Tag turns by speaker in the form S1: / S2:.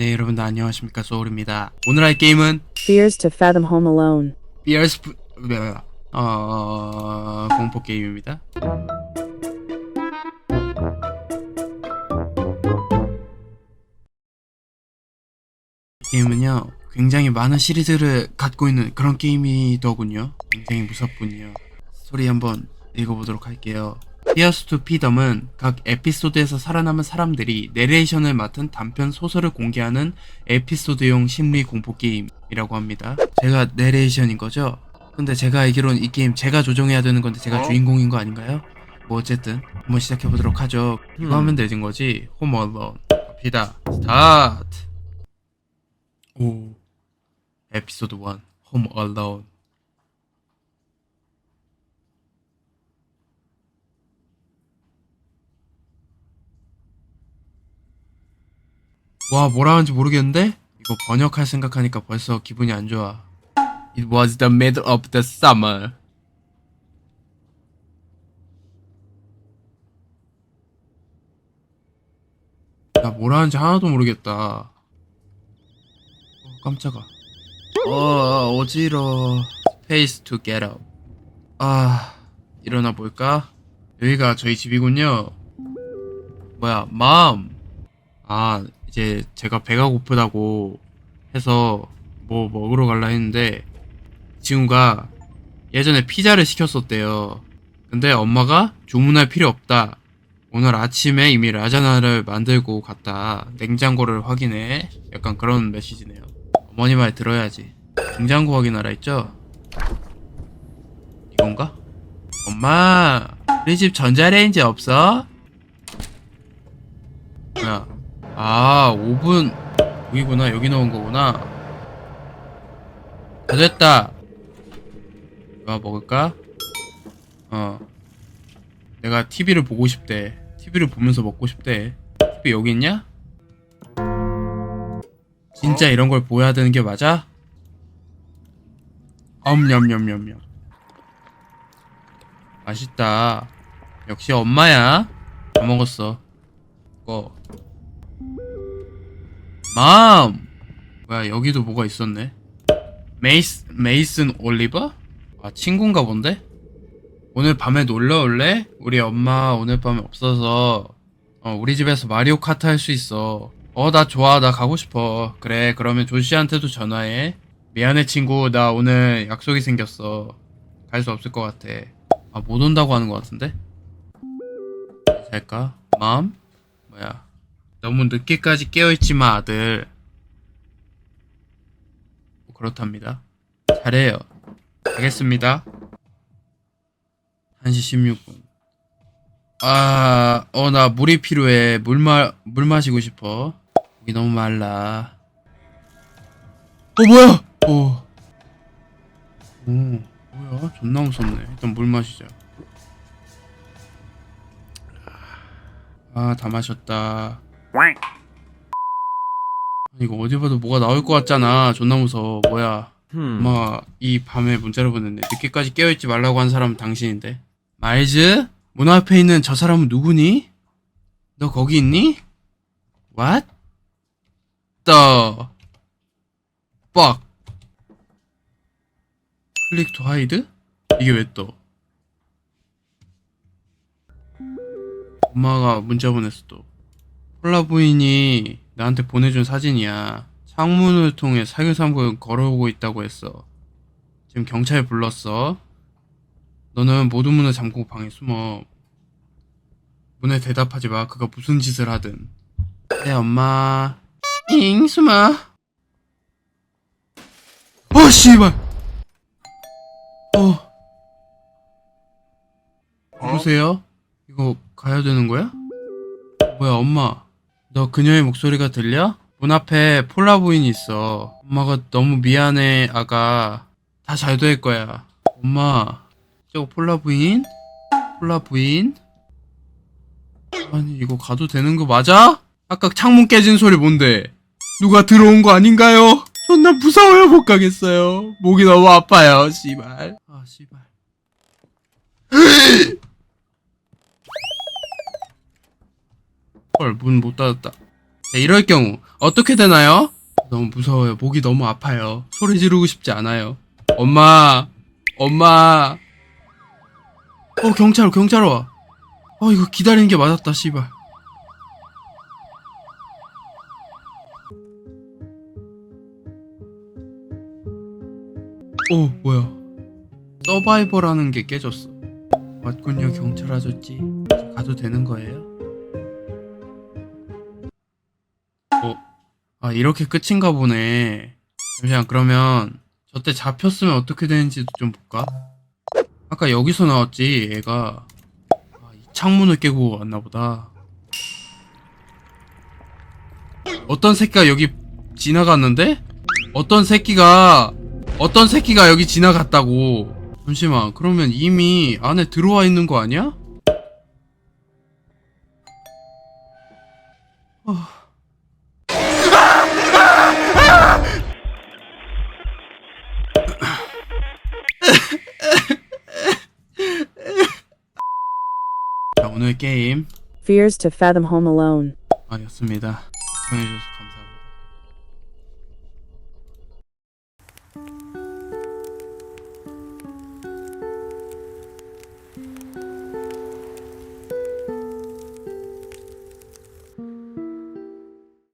S1: 네 여러분들 안녕하십니까? 소울입니다. 오늘 할 게임은
S2: Fears to fathom home alone.
S1: 비어스 어... 공포 게임입니다. 이 게임은요 굉장히 많은 시리즈를 갖고 있는 그런 게임이더군요. 굉장히 무섭군요. 스토리 한번 읽어보도록 할게요 Fears to Freedom은 각 에피소드에서 살아남은 사람들이 내레이션을 맡은 단편 소설을 공개하는 에피소드용 심리 공포 게임이라고 합니다. 제가 내레이션인 거죠? 근데 제가 알기로는 이 게임 제가 조정해야 되는 건데 제가 주인공인 거 아닌가요? 뭐 어쨌든 한번 시작해 보도록 하죠. 이거 하면 되는 거지. 홈 얼런 갑시다. 스타트. 오. 에피소드 1. 홈 얼런. 와 뭐라 하는지 모르겠는데 이거 번역할 생각하니까 벌써 기분이 안 좋아. It was the middle of the summer. 나 뭐라 하는지 하나도 모르겠다. 어, 깜짝아. 어, 어지러. Space to get up. 아, 일어나 볼까? 여기가 저희 집이군요. 뭐야, 맘. 아, 이제 제가 배가 고프다고 해서 뭐 먹으러 갈라 했는데 친구가 예전에 피자를 시켰었대요. 근데 엄마가 주문할 필요 없다. 오늘 아침에 이미 라자나를 만들고 갔다. 냉장고를 확인해. 약간 그런 메시지네요. 어머니 말 들어야지. 냉장고 확인하라 했죠? 이건가? 엄마, 우리 집 전자레인지 없어? 아, 5분. 여기구나. 여기 넣은 거구나. 다 됐다. 이거 먹을까? 어. 내가 TV를 보고 싶대. TV를 보면서 먹고 싶대. TV 여기 있냐? 진짜 이런 걸 보여야 되는 게 맞아? 엄냠냠냠냠. 맛있다. 역시 엄마야. 다 먹었어. 이거. 맘! 뭐야, 여기도 뭐가 있었네. 메이스, 메이슨 올리버? 아, 친구인가 본데? 오늘 밤에 놀러 올래? 우리 엄마 오늘 밤에 없어서, 어, 우리 집에서 마리오 카트 할 수 있어. 어, 나 좋아. 나 가고 싶어. 그래, 그러면 조씨한테도 전화해. 미안해, 친구. 나 오늘 약속이 생겼어. 갈 수 없을 것 같아. 아, 못 온다고 하는 것 같은데? 잘까? 맘? 뭐야. 너무 늦게까지 깨어있지 마, 아들. 뭐 그렇답니다. 잘해요. 가겠습니다. 1시 16분. 아, 어, 나 물이 필요해. 물 마, 물 마시고 싶어. 여기 너무 말라. 어, 뭐야! 어. 오, 뭐야? 존나 무섭네. 일단 물 마시자. 아, 다 마셨다. 아니, 이거 어디 봐도 뭐가 나올 것 같잖아. 존나 무서워. 뭐야. 엄마 이 밤에 문자를 보냈네. 늦게까지 깨어있지 말라고 한 사람은 당신인데. 마일즈? 문 앞에 있는 저 사람은 누구니? 너 거기 있니? What? The fuck? 클릭 투 하이드? 이게 왜 떠? 엄마가 문자 보냈어 또. 콜라 부인이 나한테 보내준 사진이야. 창문을 통해 사교삼고 걸어오고 있다고 했어. 지금 경찰 불렀어. 너는 모든 문을 잠그고 방에 숨어. 문에 대답하지 마. 그가 무슨 짓을 하든. 네, 엄마. 잉, 숨어. 어, 씨발! 어. 누구세요? 이거 가야 되는 거야? 뭐야, 엄마. 너 그녀의 목소리가 들려? 문 앞에 폴라 부인이 있어. 엄마가 너무 미안해, 아가. 다 잘 될 거야. 엄마, 저거 폴라 부인? 폴라 부인? 아니, 이거 가도 되는 거 맞아? 아까 창문 깨진 소리 뭔데? 누가 들어온 거 아닌가요? 존나 무서워요, 못 가겠어요. 목이 너무 아파요, 씨발. 아, 씨발. 헐, 문 못 닫았다. 자, 이럴 경우 어떻게 되나요? 너무 무서워요. 목이 너무 아파요. 소리 지르고 싶지 않아요. 엄마, 엄마. 어 경찰 경찰 와. 어 이거 기다리는 게 맞았다 씨발. 오 뭐야? 서바이벌하는 게 깨졌어. 맞군요 경찰 아저씨. 가도 되는 거예요? 아 이렇게 끝인가 보네. 잠시만 그러면 저 때 잡혔으면 어떻게 되는지도 좀 볼까? 아까 여기서 나왔지 얘가 아, 이 창문을 깨고 왔나 보다. 어떤 새끼가 여기 지나갔는데? 어떤 새끼가 어떤 새끼가 여기 지나갔다고. 잠시만 그러면 이미 안에 들어와 있는 거 아니야? 아. 자, 오늘 게임
S2: Fears to Fathom Home Alone.
S1: 아였습니다. 시청해주셔서 감사합니다.